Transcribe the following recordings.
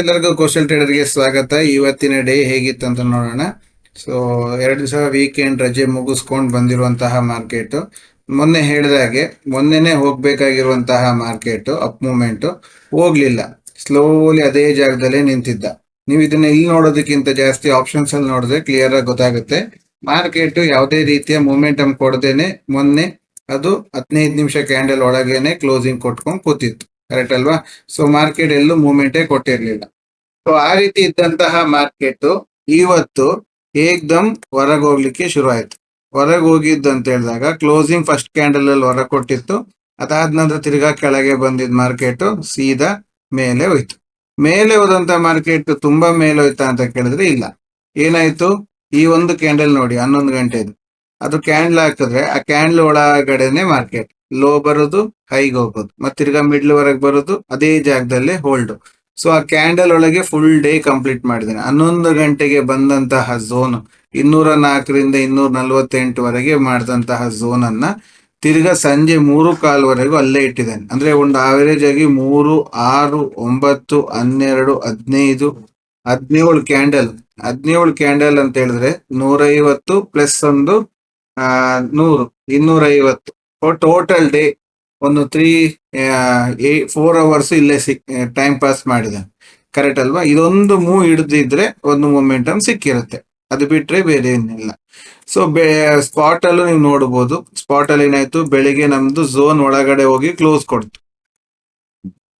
ಎಲ್ಲರಿಗೂ ಕೌಶಲ್ ಟ್ರೇಡರ್ಗೆ ಸ್ವಾಗತ. ಇವತ್ತಿನ ಡೇ ಹೇಗಿತ್ತು ಅಂತ ನೋಡೋಣ. ಸೊ ಎರಡು ದಿವಸ ವೀಕೆಂಡ್ ರಜೆ ಮುಗಿಸ್ಕೊಂಡು ಬಂದಿರುವಂತಹ ಮಾರ್ಕೆಟ್ ಮೊನ್ನೆ ಹೇಳಿದಾಗೆ ಮೊನ್ನೆನೆ ಹೋಗ್ಬೇಕಾಗಿರುವಂತಹ ಮಾರ್ಕೆಟ್ ಅಪ್ ಮೂಮೆಂಟ್ ಹೋಗ್ಲಿಲ್ಲ. ಸ್ಲೋಲಿ ಅದೇ ಜಾಗದಲ್ಲೇ ನಿಂತಿದ್ದ. ನೀವು ಇದನ್ನ ಇಲ್ಲಿ ನೋಡೋದಕ್ಕಿಂತ ಜಾಸ್ತಿ ಆಪ್ಷನ್ಸ್ ಅಲ್ಲಿ ನೋಡಿದ್ರೆ ಕ್ಲಿಯರ್ ಆಗಿ ಗೊತ್ತಾಗುತ್ತೆ. ಮಾರ್ಕೆಟ್ ಯಾವುದೇ ರೀತಿಯ ಮೂಮೆಂಟಮ್ ಕೊಡದೇನೆ ಮೊನ್ನೆ ಅದು ಹದಿನೈದು ನಿಮಿಷ ಕ್ಯಾಂಡಲ್ ಒಳಗೇನೆ ಕ್ಲೋಸಿಂಗ್ ಕೊಟ್ಕೊಂಡು ಕೂತಿತ್ತು. ಕರೆಕ್ಟ್ ಅಲ್ವಾ? ಸೊ ಮಾರ್ಕೆಟ್ ಎಲ್ಲೂ ಮೂವ್ಮೆಂಟೇ ಕೊಟ್ಟಿರ್ಲಿಲ್ಲ. ಸೊ ಆ ರೀತಿ ಇದ್ದಂತಹ ಮಾರ್ಕೆಟ್ ಇವತ್ತು ಏಕ್ದಮ್ ಹೊರಗೆ ಹೋಗ್ಲಿಕ್ಕೆ ಶುರು ಆಯ್ತು ಹೊರಗೆ ಹೋಗಿದ್ದು ಅಂತ ಹೇಳಿದಾಗ ಕ್ಲೋಸಿಂಗ್ ಫಸ್ಟ್ ಕ್ಯಾಂಡಲ್ ಅಲ್ಲಿ ಹೊರಗೆ ಕೊಟ್ಟಿತ್ತು. ಅದಾದ ನಂತರ ತಿರ್ಗಾ ಕೆಳಗೆ ಬಂದಿದ್ದ ಮಾರ್ಕೆಟ್ ಸೀದಾ ಮೇಲೆ ಹೋಯ್ತು. ಮೇಲೆ ಹೋದಂತ ಮಾರ್ಕೆಟ್ ತುಂಬಾ ಮೇಲೆ ಹೋಯ್ತಾ ಅಂತ ಕೇಳಿದ್ರೆ ಇಲ್ಲ. ಏನಾಯ್ತು? ಈ ಒಂದು ಕ್ಯಾಂಡಲ್ ನೋಡಿ, ಹನ್ನೊಂದು ಗಂಟೆದು. ಅದು ಕ್ಯಾಂಡಲ್ ಹಾಕಿದ್ರೆ ಆ ಕ್ಯಾಂಡಲ್ ಒಳಗಡೆನೆ ಮಾರ್ಕೆಟ್ ಲೋ ಬರೋದು ಹೈಗೆ ಹೋಗೋದು. ಮತ್ತೆ ತಿರ್ಗಾ ಮಿಡ್ಲ್ ವರೆಗೆ ಬರೋದು, ಅದೇ ಜಾಗದಲ್ಲೇ ಹೋಲ್ಡ್ ಸೊ ಆ ಕ್ಯಾಂಡಲ್ ಒಳಗೆ ಫುಲ್ ಡೇ ಕಂಪ್ಲೀಟ್ ಮಾಡಿದ್ದೇನೆ. ಹನ್ನೊಂದು ಗಂಟೆಗೆ ಬಂದಂತಹ ಝೋನ್ ಇನ್ನೂರ ನಾಲ್ಕರಿಂದ ಇನ್ನೂರ ನಲವತ್ತೆಂಟುವರೆಗೆ ಮಾಡಿದಂತಹ ಝೋನ್ ಅನ್ನ ತಿರ್ಗಾ ಸಂಜೆ ಮೂರು ಕಾಲ್ವರೆಗೂ ಅಲ್ಲೇ ಇಟ್ಟಿದ್ದೇನೆ. ಅಂದ್ರೆ ಒಂದು ಆವರೇಜ್ ಆಗಿ ಮೂರು, ಆರು, ಒಂಬತ್ತು, ಹನ್ನೆರಡು, ಹದಿನೈದು, ಹದಿನೇಳು ಕ್ಯಾಂಡಲ್ ಹದಿನೇಳು ಕ್ಯಾಂಡಲ್ ಅಂತ ಹೇಳಿದ್ರೆ ನೂರೈವತ್ತು ಪ್ಲಸ್ ಒಂದು, ಆ, ನೂರು, ಇನ್ನೂರೈವತ್ತು. ಟೋಟಲ್ ಡೇ ಒಂದು ತ್ರೀ ಫೋರ್ ಅವರ್ಸ್ ಇಲ್ಲೇ ಸಿಕ್ ಟೈಮ್ ಪಾಸ್ ಮಾಡಿದೆ. ಕರೆಕ್ಟ್ ಅಲ್ವಾ? ಇದೊಂದು ಮೂವ್ ಹಿಡಿದಿದ್ರೆ ಒಂದು ಮೊಮೆಂಟಮ್ ಸಿಕ್ಕಿರುತ್ತೆ. ಅದು ಬಿಟ್ರೆ ಬೇರೆ ಏನಿಲ್ಲ. ಸೊ ಸ್ಪಾಟ್ ಅಲ್ಲೂ ನೀವು ನೋಡಬಹುದು ಸ್ಪಾಟ್ ಅಲ್ಲಿ ಏನಾಯ್ತು? ಬೆಳಿಗ್ಗೆ ನಮ್ದು ಝೋನ್ ಒಳಗಡೆ ಹೋಗಿ ಕ್ಲೋಸ್ ಕೊಡ್ತು.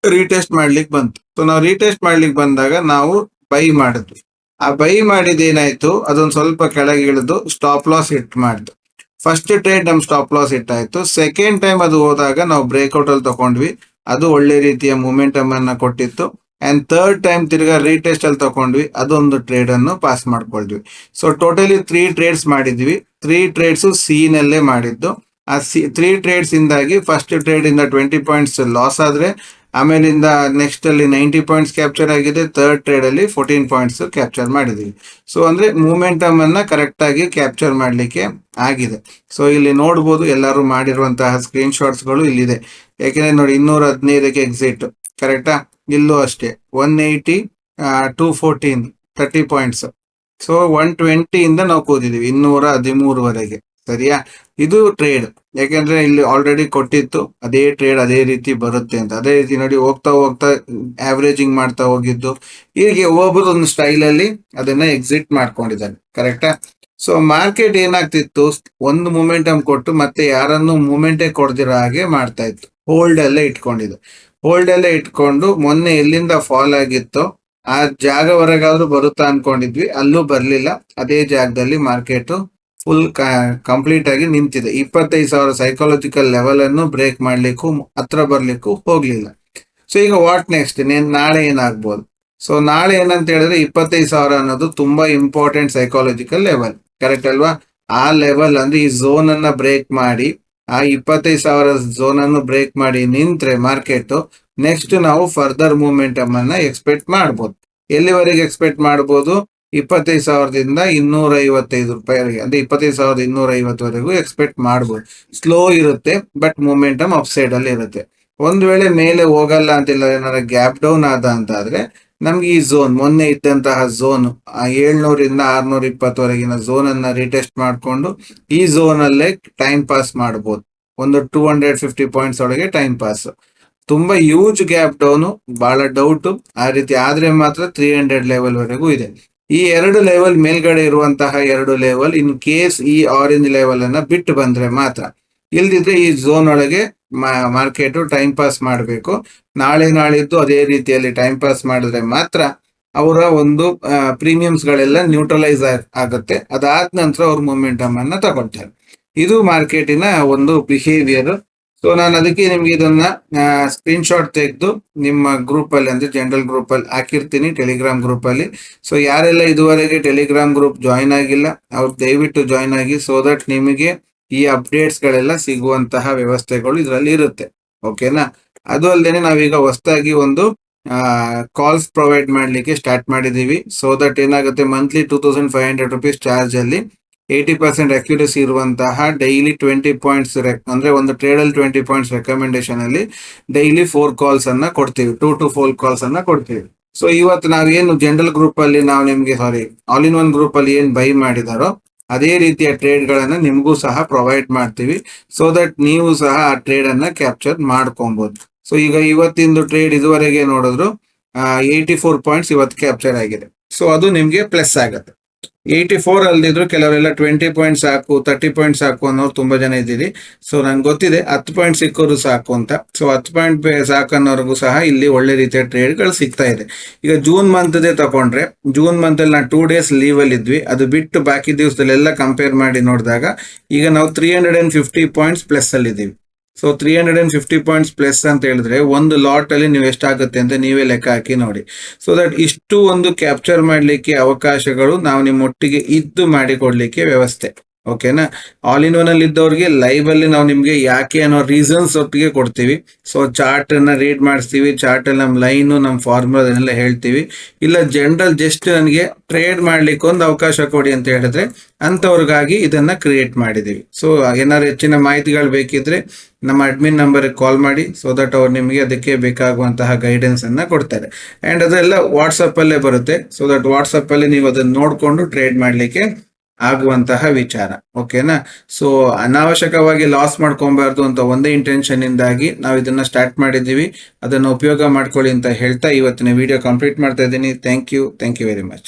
ರೀಟೆಸ್ಟ್ ಮಾಡ್ಲಿಕ್ಕೆ ಬಂತು. ಸೊ ನಾವು ರೀಟೆಸ್ಟ್ ಮಾಡ್ಲಿಕ್ಕೆ ಬಂದಾಗ ನಾವು ಬೈ ಮಾಡಿದ್ವಿ. ಆ ಬೈ ಮಾಡಿದ ಏನಾಯ್ತು? ಅದೊಂದು ಸ್ವಲ್ಪ ಕೆಳಗೆ ಇಳಿದು ಸ್ಟಾಪ್ ಲಾಸ್ ಹಿಟ್ ಮಾಡಿದ್ದು ಫಸ್ಟ್ ಟ್ರೇಡ್ ನಮ್ ಸ್ಟಾಪ್ ಲಾಸ್ ಇಟ್ಟಾಯಿತು. ಸೆಕೆಂಡ್ ಟೈಮ್ ಅದು ಹೋದಾಗ ನಾವು ಬ್ರೇಕ್ಔಟ್ ಅಲ್ಲಿ ತಗೊಂಡ್ವಿ ಅದು ಒಳ್ಳೆ ರೀತಿಯ ಮೂಮೆಂಟಮ್ ಅನ್ನ ಕೊಟ್ಟಿತ್ತು. ಅಂಡ್ ಥರ್ಡ್ ಟೈಮ್ ತಿರ್ಗಾ ರೀಟೆಸ್ಟ್ ಅಲ್ಲಿ ತಗೊಂಡ್ವಿ ಅದೊಂದು ಟ್ರೇಡ್ ಅನ್ನು ಪಾಸ್ ಮಾಡ್ಕೊಳ್ದ್ವಿ. ಸೊ ಟೋಟಲಿ ತ್ರೀ ಟ್ರೇಡ್ಸ್ ಮಾಡಿದ್ವಿ. ತ್ರೀ ಟ್ರೇಡ್ಸ್ ಸಿ ನಲ್ಲೇ ಮಾಡಿದ್ದು. ಆ ಸಿ ತ್ರೀ ಟ್ರೇಡ್ಸ್ ಇಂದಾಗಿ ಫಸ್ಟ್ ಟ್ರೇಡ್ ಇಂದ ಟ್ವೆಂಟಿ ಪಾಯಿಂಟ್ಸ್ ಲಾಸ್ ಆದ್ರೆ ಆಮೇಲಿಂದ ನೆಕ್ಸ್ಟ್ ಅಲ್ಲಿ ನೈಂಟಿ ಪಾಯಿಂಟ್ಸ್ ಕ್ಯಾಪ್ಚರ್ ಆಗಿದೆ. ಥರ್ಡ್ ಟ್ರೇಡ್ ಅಲ್ಲಿ ಫೋರ್ಟೀನ್ ಪಾಯಿಂಟ್ಸ್ ಕ್ಯಾಪ್ಚರ್ ಮಾಡಿದೀವಿ. ಸೊ ಅಂದ್ರೆ ಮೂಮೆಂಟಮ್ ಅನ್ನ ಕರೆಕ್ಟ್ ಆಗಿ ಕ್ಯಾಪ್ಚರ್ ಮಾಡಲಿಕ್ಕೆ ಆಗಿದೆ. ಸೊ ಇಲ್ಲಿ ನೋಡ್ಬೋದು ಎಲ್ಲರೂ ಮಾಡಿರುವಂತಹ ಸ್ಕ್ರೀನ್ ಶಾಟ್ಸ್ಗಳು ಇಲ್ಲಿದೆ. ಯಾಕೆಂದ್ರೆ ನೋಡಿ, ಇನ್ನೂರ ಹದಿನೈದಕ್ಕೆ ಎಕ್ಸಿಟ್ ಕರೆಕ್ಟಾ ಇಲ್ಲೂ ಅಷ್ಟೇ. One eighty two fourteen thirty points so one ಟ್ವೆಂಟಿಯಿಂದ ನಾವು ಕೂತಿದೀವಿ ಇನ್ನೂರ ಹದಿಮೂರುವರೆಗೆ. ಸರಿಯಾ? ಇದು ಟ್ರೇಡ್ ಯಾಕೆಂದ್ರೆ ಇಲ್ಲಿ ಆಲ್ರೆಡಿ ಕೊಟ್ಟಿತ್ತು, ಅದೇ ಟ್ರೇಡ್ ಅದೇ ರೀತಿ ಬರುತ್ತೆ ಅಂತ. ಅದೇ ರೀತಿ ನೋಡಿ ಹೋಗ್ತಾ ಹೋಗ್ತಾ ಆವ್ರೇಜಿಂಗ್ ಮಾಡ್ತಾ ಹೋಗಿದ್ದು. ಹೀಗೆ ಒಬ್ಬರು ಒಂದು ಸ್ಟೈಲ್ ಅಲ್ಲಿ ಅದನ್ನ ಎಕ್ಸಿಟ್ ಮಾಡ್ಕೊಂಡಿದ್ದಾನೆ ಕರೆಕ್ಟಾ ಸೊ ಮಾರ್ಕೆಟ್ ಏನಾಗ್ತಿತ್ತು? ಒಂದು ಮೂಮೆಂಟಮ್ ಕೊಟ್ಟು ಮತ್ತೆ ಯಾರನ್ನು ಮೂಮೆಂಟೇ ಕೊಡ್ದಿರೋ ಹಾಗೆ ಮಾಡ್ತಾ ಇತ್ತು. ಹೋಲ್ಡ್ ಅಲ್ಲೇ ಇಟ್ಕೊಂಡಿದ್ದು. ಹೋಲ್ಡ್ ಅಲ್ಲೇ ಇಟ್ಕೊಂಡು ಮೊನ್ನೆ ಎಲ್ಲಿಂದ ಫಾಲ್ ಆಗಿತ್ತೋ, ಆ ಜಾಗವರೆಗಾದ್ರೂ ಬರುತ್ತಾ ಅನ್ಕೊಂಡಿದ್ವಿ. ಅಲ್ಲೂ ಬರ್ಲಿಲ್ಲ. ಅದೇ ಜಾಗದಲ್ಲಿ ಮಾರ್ಕೆಟ್ ಫುಲ್ ಕಂಪ್ಲೀಟ್ ಆಗಿ ನಿಂತಿದೆ. ಇಪ್ಪತ್ತೈದು ಸಾವಿರ ಸೈಕಾಲಜಿಕಲ್ ಲೆವೆಲ್ ಅನ್ನು ಬ್ರೇಕ್ ಮಾಡ್ಲಿಕ್ಕೂ, ಹತ್ರ ಬರ್ಲಿಕ್ಕೂ ಹೋಗ್ಲಿಲ್ಲ. ಸೊ ಈಗ ವಾಟ್ ನೆಕ್ಸ್ಟ್ ನಾಳೆ ಏನಾಗ್ಬೋದು? ಸೊ ನಾಳೆ ಏನಂತ ಹೇಳಿದ್ರೆ ಇಪ್ಪತ್ತೈದು ಸಾವಿರ ಅನ್ನೋದು ತುಂಬಾ ಇಂಪಾರ್ಟೆಂಟ್ ಸೈಕಾಲಜಿಕಲ್ ಲೆವೆಲ್ ಕರೆಕ್ಟ್ ಅಲ್ವಾ? ಆ ಲೆವೆಲ್ ಅಂದ್ರೆ ಈ ಝೋನ್ ಅನ್ನ ಬ್ರೇಕ್ ಮಾಡಿ, ಆ ಇಪ್ಪತ್ತೈದು ಸಾವಿರ ಝೋನ್ ಅನ್ನು ಬ್ರೇಕ್ ಮಾಡಿ ನಿಂತ್ರೆ ಮಾರ್ಕೆಟ್ ನೆಕ್ಸ್ಟ್ ನಾವು ಫರ್ದರ್ ಮೂಮೆಂಟಮ್ ಅನ್ನ ಎಕ್ಸ್ಪೆಕ್ಟ್ ಮಾಡ್ಬೋದು. ಎಲ್ಲಿವರೆಗೆ ಎಕ್ಸ್ಪೆಕ್ಟ್ ಮಾಡ್ಬೋದು? ಇಪ್ಪತ್ತೈದು ಸಾವಿರದಿಂದ ಇನ್ನೂರ ಐವತ್ತೈದು ರೂಪಾಯಿವರೆಗೆ, ಅಂದ್ರೆ ಇಪ್ಪತ್ತೈದು ಸಾವಿರದ ಇನ್ನೂರ ಐವತ್ತವರೆಗೂ ಎಕ್ಸ್ಪೆಕ್ಟ್ ಮಾಡ್ಬೋದು. ಸ್ಲೋ ಇರುತ್ತೆ ಬಟ್ ಮೂಮೆಂಟಮ್ ಅಪ್ ಸೈಡ್ ಅಲ್ಲಿ ಇರುತ್ತೆ. ಒಂದ್ ವೇಳೆ ಮೇಲೆ ಹೋಗಲ್ಲ ಅಂತಿಲ್ಲ, ಏನಾರ ಗ್ಯಾಪ್ ಡೌನ್ ಆದ ಅಂತ ನಮ್ಗೆ ಈ ಝೋನ್ ಮೊನ್ನೆ ಇದ್ದಂತಹ ಝೋನ್ ಏಳ್ನೂರಿಂದ ಆರ್ನೂರ ಇಪ್ಪತ್ತವರೆಗಿನ ಝೋನ್ ಅನ್ನ ರಿಟೆಸ್ಟ್ ಮಾಡಿಕೊಂಡು ಈ ಝೋನ್ ಅಲ್ಲೇ ಟೈಮ್ ಪಾಸ್ ಮಾಡಬಹುದು ಒಂದು ಟೂ ಹಂಡ್ರೆಡ್ ಫಿಫ್ಟಿ ಪಾಯಿಂಟ್ಸ್ ಒಳಗೆ ಟೈಮ್ ಪಾಸ್ ತುಂಬಾ ಯೂಜ್ ಗ್ಯಾಪ್ ಡೌನ್ ಬಹಳ ಡೌಟ್ ಆ ರೀತಿ ಆದ್ರೆ ಮಾತ್ರ ತ್ರೀ ಹಂಡ್ರೆಡ್ ಲೆವೆಲ್ ವರೆಗೂ ಇದೆ. ಈ ಎರಡು ಲೆವೆಲ್ ಮೇಲ್ಗಡೆ ಇರುವಂತಹ ಎರಡು ಲೆವೆಲ್ ಇನ್ ಕೇಸ್ ಈ ಆರೆಂಜ್ ಲೆವೆಲ್ ಅನ್ನ ಬಿಟ್ಟು ಬಂದ್ರೆ ಮಾತ್ರ. ಇಲ್ದಿದ್ರೆ ಈ ಝೋನ್ ಒಳಗೆ ಮಾರ್ಕೆಟ್ ಟೈಮ್ ಪಾಸ್ ಮಾಡಬೇಕು. ನಾಳೆ ನಾಳಿದ್ದು ಅದೇ ರೀತಿಯಲ್ಲಿ ಟೈಮ್ ಪಾಸ್ ಮಾಡಿದ್ರೆ ಮಾತ್ರ ಅವರ ಒಂದು ಪ್ರೀಮಿಯಮ್ಸ್ ಗಳೆಲ್ಲ ನ್ಯೂಟ್ರಲೈಸ್ ಆಗುತ್ತೆ. ಅದಾದ ನಂತರ ಅವ್ರ ಮೊಮೆಂಟಮ್ ಅನ್ನ ತಗೊಳ್ತಾರೆ. ಇದು ಮಾರ್ಕೆಟಿನ ಒಂದು ಬಿಹೇವಿಯರ್ ಸೊ ನಾನು ಅದಕ್ಕೆ ನಿಮ್ಗೆ ಇದನ್ನ ಸ್ಕ್ರೀನ್ ಶಾಟ್ ತೆಗೆದು ನಿಮ್ಮ ಗ್ರೂಪ್ ಅಲ್ಲಿ ಅಂದ್ರೆ ಜನರಲ್ ಗ್ರೂಪ್ ಅಲ್ಲಿ ಹಾಕಿರ್ತೀನಿ ಟೆಲಿಗ್ರಾಮ್ ಗ್ರೂಪ್ ಅಲ್ಲಿ. ಸೊ ಯಾರೆಲ್ಲ ಇದುವರೆಗೆ ಟೆಲಿಗ್ರಾಮ್ ಗ್ರೂಪ್ ಜಾಯಿನ್ ಆಗಿಲ್ಲ, ಅವ್ರು ದಯವಿಟ್ಟು ಜಾಯಿನ್ ಆಗಿ ಸೊ ದಟ್ ನಿಮಗೆ ಈ ಅಪ್ಡೇಟ್ಸ್ ಗಳೆಲ್ಲ ಸಿಗುವಂತಹ ವ್ಯವಸ್ಥೆಗಳು ಇದರಲ್ಲಿ ಇರುತ್ತೆ. ಓಕೆನಾ ಅದು ಅಲ್ಲದೆ ನಾವೀಗ ಹೊಸದಾಗಿ ಒಂದು ಕಾಲ್ಸ್ ಪ್ರೊವೈಡ್ ಮಾಡ್ಲಿಕ್ಕೆ ಸ್ಟಾರ್ಟ್ ಮಾಡಿದೀವಿ. ಸೊ ದಟ್ ಏನಾಗುತ್ತೆ monthly two thousand five hundred rupees charge ಅಲ್ಲಿ ಏಯ್ಟಿ ಪರ್ಸೆಂಟ್ ಅಕ್ಯುರಸಿ ಇರುವಂತಹ ಡೈಲಿ ಟ್ವೆಂಟಿ ಪಾಯಿಂಟ್ಸ್ ಅಂದ್ರೆ ಒಂದು ಟ್ರೇಡ್ ಅಲ್ಲಿ ಟ್ವೆಂಟಿ ಪಾಯಿಂಟ್ಸ್ ರೆಕಮೆಂಡೇಶನ್ ಅಲ್ಲಿ ಡೈಲಿ ಫೋರ್ ಕಾಲ್ಸ್ ಅನ್ನ ಕೊಡ್ತೀವಿ. ಟೂ ಟು ಫೋರ್ ಕಾಲ್ಸ್ ಅನ್ನ ಕೊಡ್ತೀವಿ. ಸೊ ಇವತ್ತು ನಾವೇನು ಜನರಲ್ ಗ್ರೂಪ್ ಅಲ್ಲಿ ನಾವು ನಿಮ್ಗೆ sorry all in one group ಅಲ್ಲಿ ಏನ್ ಬೈ ಮಾಡಿದಾರೋ ಅದೇ ರೀತಿಯ ಟ್ರೇಡ್ ಗಳನ್ನ ನಿಮಗೂ ಸಹ ಪ್ರೊವೈಡ್ ಮಾಡ್ತೀವಿ. ಸೊ ದಟ್ ನೀವು ಸಹ ಆ ಟ್ರೇಡ್ ಅನ್ನ ಕ್ಯಾಪ್ಚರ್ ಮಾಡ್ಕೊಬಹುದು ಸೊ ಈಗ ಇವತ್ತಿಂದು ಟ್ರೇಡ್ ಇದುವರೆಗೆ ನೋಡಿದ್ರು ಏಯ್ಟಿ ಫೋರ್ ಪಾಯಿಂಟ್ಸ್ ಇವತ್ತು ಕ್ಯಾಪ್ಚರ್ ಆಗಿದೆ. ಸೊ ಅದು ನಿಮ್ಗೆ ಪ್ಲಸ್ ಆಗುತ್ತೆ. ಏಯ್ಟಿ ಫೋರ್ ಅಲ್ದಿದ್ರು ಕೆಲವರೆಲ್ಲ ಟ್ವೆಂಟಿ ಪಾಯಿಂಟ್ ಸಾಕು ತರ್ಟಿ ಪಾಯಿಂಟ್ ಸಾಕು ಅನ್ನೋರು ತುಂಬಾ ಜನ ಇದ್ದೀರಿ. ಸೊ ನಂಗೆ ಗೊತ್ತಿದೆ ಹತ್ತು ಪಾಯಿಂಟ್ ಸಿಕ್ಕೋರು ಸಾಕು ಅಂತ. ಸೊ ಹತ್ತು ಪಾಯಿಂಟ್ ಸಾಕು ಅನ್ನೋರ್ಗೂ ಸಹ ಇಲ್ಲಿ ಒಳ್ಳೆ ರೀತಿಯ ಟ್ರೇಡ್ಗಳು ಸಿಗ್ತಾ ಇದೆ. ಈಗ ಜೂನ್ ಮಂತ್ದೇ ತಗೊಂಡ್ರೆ ಜೂನ್ ಮಂತ್ ಅಲ್ಲಿ ನಾವು ಟೂ ಡೇಸ್ ಲೀವ್ ಅಲ್ಲಿ ಇದ್ವಿ. ಅದು ಬಿಟ್ಟು ಬಾಕಿ ದಿವಸದಲ್ಲೆಲ್ಲ ಕಂಪೇರ್ ಮಾಡಿ ನೋಡಿದಾಗ, ಈಗ ನಾವು three hundred and fifty points plus ಅಲ್ಲಿ ಇದ್ದೀವಿ so three hundred and fifty points plus ಅಂತ ಹೇಳಿದ್ರೆ ಒಂದು ಲಾಟ್ ಅಲ್ಲಿ ನೀವು ಎಷ್ಟಾಗುತ್ತೆ ಅಂತ ನೀವೇ ಲೆಕ್ಕ ಹಾಕಿ ನೋಡಿ. ಸೊ ದಟ್ ಇಷ್ಟು ಒಂದು ಕ್ಯಾಪ್ಚರ್ ಮಾಡಲಿಕ್ಕೆ ಅವಕಾಶಗಳು ನಾವು ನಿಮ್ಮೊಟ್ಟಿಗೆ ಇದ್ದು ಮಾಡಿಕೊಡ್ಲಿಕ್ಕೆ ವ್ಯವಸ್ಥೆ. ಓಕೆನಾ ಆಲ್ ಇನ್ ಒನ್ ಅಲ್ಲಿ ಇದ್ದವ್ರಿಗೆ ಲೈವ್ ಅಲ್ಲಿ ನಾವು ನಿಮ್ಗೆ ಯಾಕೆ ಅನ್ನೋ ರೀಸನ್ಸ್ ಒಟ್ಟಿಗೆ ಕೊಡ್ತೀವಿ. ಸೊ ಚಾರ್ಟ್ ಅನ್ನ ರೀಡ್ ಮಾಡಿಸ್ತೀವಿ ಚಾರ್ಟ್ ಅಲ್ಲಿ ನಮ್ಮ ಲೈನ್ ನಮ್ಮ ಫಾರ್ಮುಲಾ ಅದನ್ನೆಲ್ಲ ಹೇಳ್ತೀವಿ. ಇಲ್ಲ ಜನರಲ್ ಜಸ್ಟ್ ನನಗೆ ಟ್ರೇಡ್ ಮಾಡ್ಲಿಕ್ಕೆ ಒಂದು ಅವಕಾಶ ಕೊಡಿ ಅಂತ ಹೇಳಿದ್ರೆ ಅಂತವ್ರಿಗಾಗಿ ಇದನ್ನ ಕ್ರಿಯೇಟ್ ಮಾಡಿದೀವಿ. ಸೊ ಏನಾದ್ರು ಹೆಚ್ಚಿನ ಮಾಹಿತಿಗಳು ಬೇಕಿದ್ರೆ ನಮ್ಮ ಅಡ್ಮಿನ್ ನಂಬರ್ಗೆ ಕಾಲ್ ಮಾಡಿ ಸೊ ದಟ್ ಅವ್ರು ನಿಮಗೆ ಅದಕ್ಕೆ ಬೇಕಾಗುವಂತಹ ಗೈಡೆನ್ಸ್ ಅನ್ನ ಕೊಡ್ತಾರೆ. ಅಂಡ್ ಅದೆಲ್ಲ ವಾಟ್ಸಪ್ ಅಲ್ಲೇ ಬರುತ್ತೆ. ಸೊ ದಟ್ ವಾಟ್ಸಪ್ ಅಲ್ಲಿ ನೀವು ಅದನ್ನ ನೋಡ್ಕೊಂಡು ಟ್ರೇಡ್ ಮಾಡ್ಲಿಕ್ಕೆ ಆಗುವಂತಹ ವಿಚಾರ ಓಕೆನಾ ಸೊ ಅನಾವಶ್ಯಕವಾಗಿ ಲಾಸ್ ಮಾಡ್ಕೊಬಾರ್ದು ಅಂತ ಒಂದೇ ಇಂಟೆನ್ಷನ್ ಇಂದಾಗಿ ನಾವು ಇದನ್ನ ಸ್ಟಾರ್ಟ್ ಮಾಡಿದ್ದೀವಿ. ಅದನ್ನ ಉಪಯೋಗ ಮಾಡ್ಕೊಳ್ಳಿ ಅಂತ ಹೇಳ್ತಾ ಇವತ್ತಿನ ವಿಡಿಯೋ ಕಂಪ್ಲೀಟ್ ಮಾಡ್ತಾ ಇದ್ದೀನಿ. Thank you thank you very much